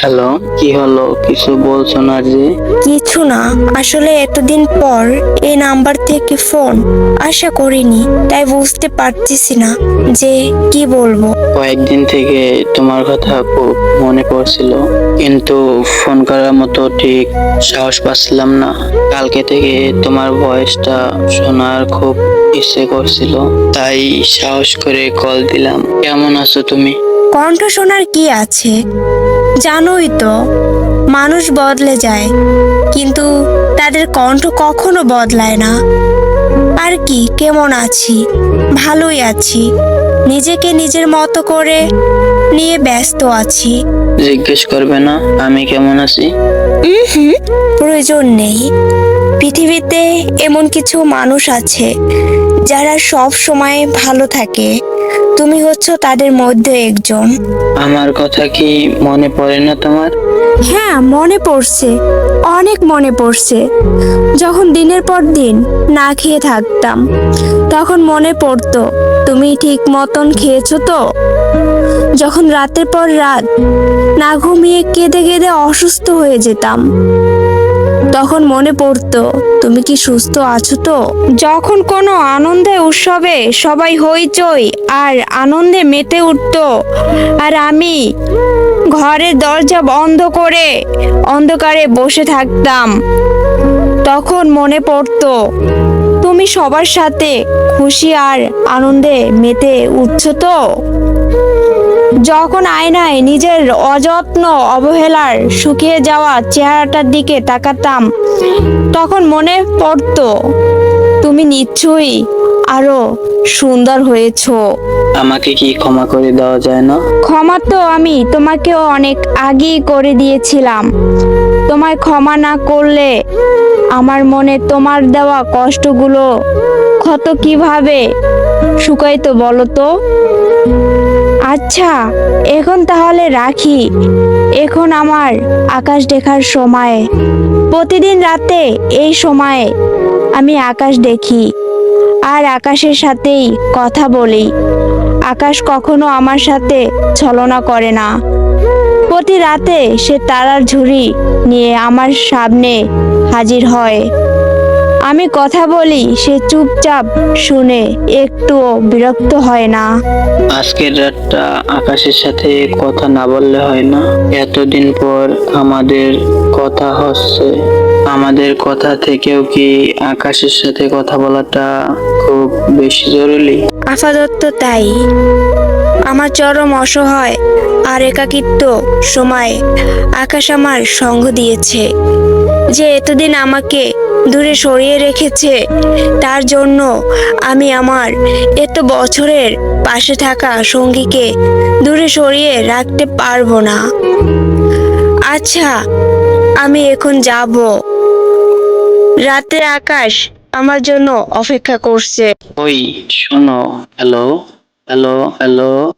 Hello কি হলো? কিছু বলছো না যে? কিছু না। আসলে এতদিন পর এই নাম্বার থেকে ফোন আশা করিনি তাই বুঝতে পারতেছি না যে কি বলব। কয়েকদিন থেকে তোমার কথা খুব মনে পড়ছিল কিন্তু ফোন করার মতো ঠিক সাহস পাচ্ছিলাম না। কালকে থেকে তোমার ভয়েসটা শোনার খুব ইচ্ছে করছিল তাই সাহস করে কল দিলাম। কেমন আছো তুমি? কণ্ঠ শোনার কি আছে? জানোই তো মানুষ বদলে যায় কিন্তু তাদের কণ্ঠ কখনো বদলায় না। আর কি কেমন আছি? ভালোই আছি। নিজেকে নিজের মতো করে নিয়ে ব্যস্ত আছি। জিজ্ঞেস করবে না আমি কেমন আছি? প্রয়োজন নেই। পৃথিবীতে এমন কিছু মানুষ আছে যারা সব সময় ভালো থাকে। তুমি হচ্ছ তাদের মধ্যে একজন। আমার কথা কি মনে পড়ে না তোমার? হ্যাঁ মনে পড়ছে। অনেক মনে পড়ছে। যখন দিনের পর দিন না খেয়ে থাকতাম তখন মনে পড়তো তুমি ঠিক মতন খেয়েছো তো? যখন রাতের পর রাত না ঘুমিয়ে কেঁদে কেঁদে অসুস্থ হয়ে যেতাম। তখন মনে পড়তো, তুমি কি সুস্থ আছো তো? যখন কোনো আনন্দে উৎসবে সবাই হইচই আর আনন্দে মেতে উঠতো, আর আমি ঘরের দরজা বন্ধ করে অন্ধকারে বসে থাকতাম। তখন মনে পড়তো, তুমি সবার সাথে খুশি আর আনন্দে মেতে উঠছো তো? যখন আয়নায় নিজের অযত্ন অবহেলার শুকিয়ে যাওয়া চেহারাটার দিকে তাকাতাম তখন মনে পড়তো তুমি নিশ্চয়ই আরও সুন্দর হয়েছো। আমাকে কি ক্ষমা করে দেওয়া যায় না? ক্ষমা তো আমি তোমাকেও অনেক আগেই করে দিয়েছিলাম। তোমায় ক্ষমা না করলে আমার মনে তোমার দেওয়া কষ্টগুলো ক্ষত কীভাবে শুকাইতো বলো তো? আচ্ছা এখন তাহলে রাখি। এখন আমার আকাশ দেখার সময়। প্রতিদিন রাতে এই সময়ে আমি আকাশ দেখি আর আকাশের সাথেই কথা বলি। আকাশ কখনো আমার সাথে ছলনা করে না। প্রতি রাতে সে তারার ঝুড়ি নিয়ে আমার সামনে হাজির হয়। আমি কথা বলি সে চুপচাপ শুনে একটুও বিরক্ত হয় না। আজকের রাতটা আকাশের সাথে কথা না বললে হয় না। এতদিন পর আমাদের কথা হচ্ছে। আমাদের কথা থেকেও কি আকাশের সাথে কথা বলাটা খুব বেশি জরুরি? আপাতত তাই। আমার চরম অসহায় আর একাকিত্ব সময় আকাশ আমার সঙ্গ দিয়েছে। যে এতদিন আমাকে দূরে সরিয়ে রেখেছে। তার জন্য আমি আমার এত বছরের পাশে থাকা সঙ্গীকে দূরে সরিয়ে রাখতে পারব না। আচ্ছা আমি এখন যাব। রাতের আকাশ আমার জন্য অপেক্ষা করছে। ওই, শোনো হ্যালো হ্যালো হ্যালো